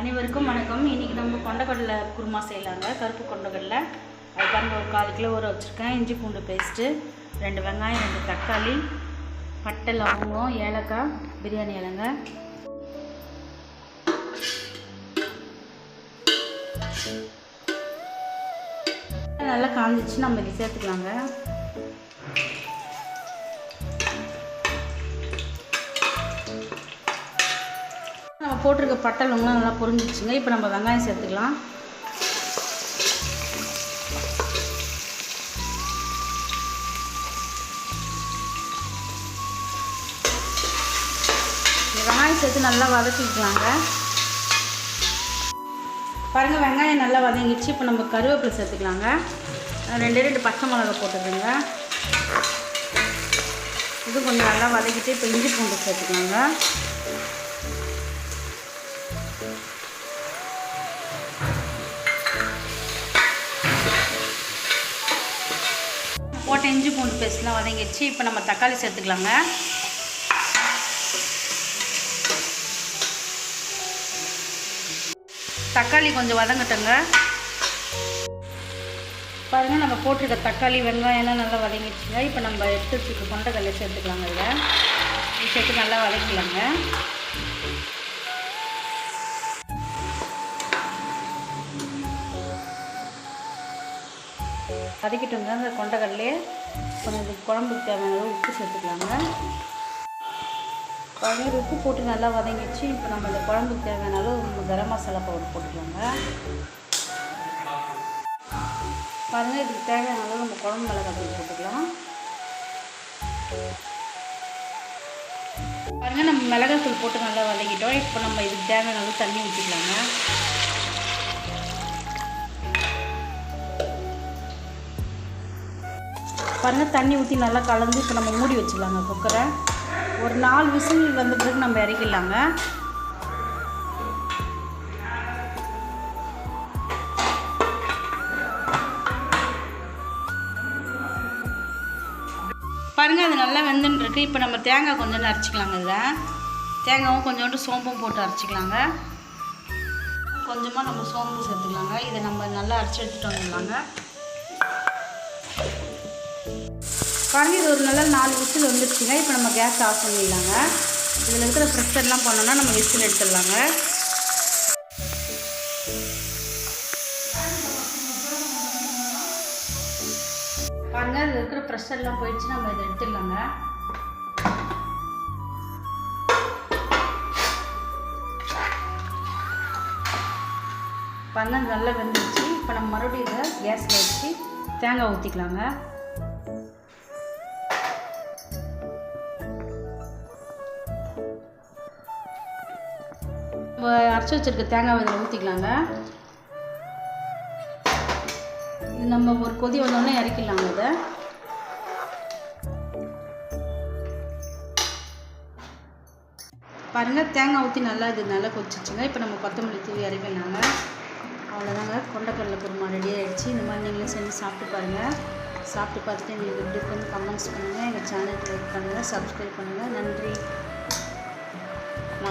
அனைவருக்கும் வணக்கம். இன்றைக்கி நம்ம கொண்டக்கடலை குருமா செய்யலாங்க. கருப்பு கொண்டக்கடலை. அது பாருங்க ஒரு கால் கிலோ ஊற வச்சுருக்கேன். இஞ்சி பூண்டு பேஸ்ட்டு ரெண்டு வெங்காயம் ரெண்டு தக்காளி பட்டை லவங்கம் ஏலக்காய் பிரியாணி இலங்க. நல்லா காஞ்சிச்சு நம்ம இது சேர்த்துக்கலாங்க. நம்ம போட்டிருக்க பட்டை நல்லா பொரிஞ்சிச்சுங்க இப்போ நம்ம வெங்காயம் சேர்த்துக்கலாம். வெங்காயம் சேர்த்து நல்லா வதக்கிக்கலாங்க. பாருங்கள் வெங்காயம் நல்லா வதங்கிடுச்சு. இப்போ நம்ம கருவேப்பிலை சேர்த்துக்கலாங்க. ரெண்டு ரெண்டு பச்சை மிளகா போட்டுக்கோங்க. இது கொஞ்சம் நல்லா வதக்கிட்டு இப்போ இஞ்சி பூண்டு சேர்த்துக்கலாங்க. போட்ட இஞ்சி பூண்டு பேஸ்ட்லாம் வதங்கிடுச்சு. இப்போ நம்ம தக்காளி சேர்த்துக்கலாங்க. தக்காளி கொஞ்சம் வதங்கட்டுங்க. பாருங்கள் நம்ம போட்டிருக்க தக்காளி வெங்காயம் எல்லாம் நல்லா வதங்கிடுச்சுங்க. இப்போ நம்ம எடுத்து வச்சுருக்க கொண்டக்கடலை சேர்த்துக்கலாங்க இதில் சேர்த்து நல்லா வதக்கலாங்க வதக்கிட்டோங்க அந்த கொண்டக்கடலையே கொஞ்சம் இது குழம்புக்கு தேவையான அளவு உப்பு சேர்த்துக்கலாங்க. பாருங்க உப்பு போட்டு நல்லா வதங்கிச்சு இப்போ நம்ம இந்த குழம்புக்கு தேவையான அளவு நம்ம கரம் மசாலா பவுடர் போட்டுக்கலாங்க. பாருங்கள் இதுக்கு தேவையான அளவு நம்ம குழம்பு மிளகாய் தூள் போட்டுக்கலாம். பாருங்கள் நம்ம மிளகாய் தூள் போட்டு நல்லா வதக்கிட்டோம் இப்போ நம்ம இதுக்கு தேவையான அளவு தண்ணி ஊற்றிக்கலாங்க பாருங்கள் தண்ணி ஊற்றி நல்லா கலந்து இப்போ நம்ம மூடி வச்சிடலாங்க குக்கரை. ஒரு நாலு விசில் வந்த பிறகு நம்ம இறக்கிடலாங்க. பாருங்கள் அது நல்லா வெந்துன்னு இருக்கு. இப்போ நம்ம தேங்காய் கொஞ்சோண்டு அரைச்சிக்கலாங்க இதில். தேங்காயும் கொஞ்சோண்டு சோம்பும் போட்டு அரைச்சிக்கலாங்க. கொஞ்சமாக நம்ம சோம்பு சேர்த்துக்கலாங்க. இதை நம்ம நல்லா அரைச்சி எடுத்துகிட்டு வந்துடலாங்க. பாருங்க இது ஒரு நல்லா நாலு விசில் வந்துடுச்சுங்க இப்போ நம்ம கேஸ் ஆஃப் பண்ணிடலாங்க. இதில் இருக்கிற ப்ரெஷர்லாம் பண்ணோன்னா நம்ம விசில் எடுத்துடலாங்க. பாருங்க இதில் இருக்கிற ப்ரெஷர்லாம் போயிடுச்சு. நம்ம இதை எடுத்துடலாங்க. பாருங்க நல்லா வெந்துடுச்சு இப்போ நம்ம மறுபடியும் இதை கேஸில் வச்சு தேங்காய் ஊற்றிக்கலாங்க. அரைச்சி வச்சிருக்க தேங்காய் இதில் ஊற்றிக்கலாங்க இது நம்ம ஒரு கொதி வந்தோடனே இறக்கிடலாங்க இதை. பாருங்கள் தேங்காய் ஊற்றி நல்லா இது நல்லா கொதிச்சிச்சுங்க இப்போ நம்ம கொத்தமல்லி தூவி இறக்கிடலாங்க. அவ்வளோதாங்க. கொண்டக்கடலை குருமா ரெடி ஆகிடுச்சு இந்த மாதிரி நீங்களும் செஞ்சு சாப்பிட்டு பாருங்கள் சாப்பிட்டு பார்த்துட்டு எங்களுக்கு எப்படி இருக்குன்னு கமெண்ட்ஸ் பண்ணுங்கள் எங்கள் சேனலுக்கு லைக் பண்ணுங்கள் சப்ஸ்கிரைப் பண்ணுங்கள் நன்றி.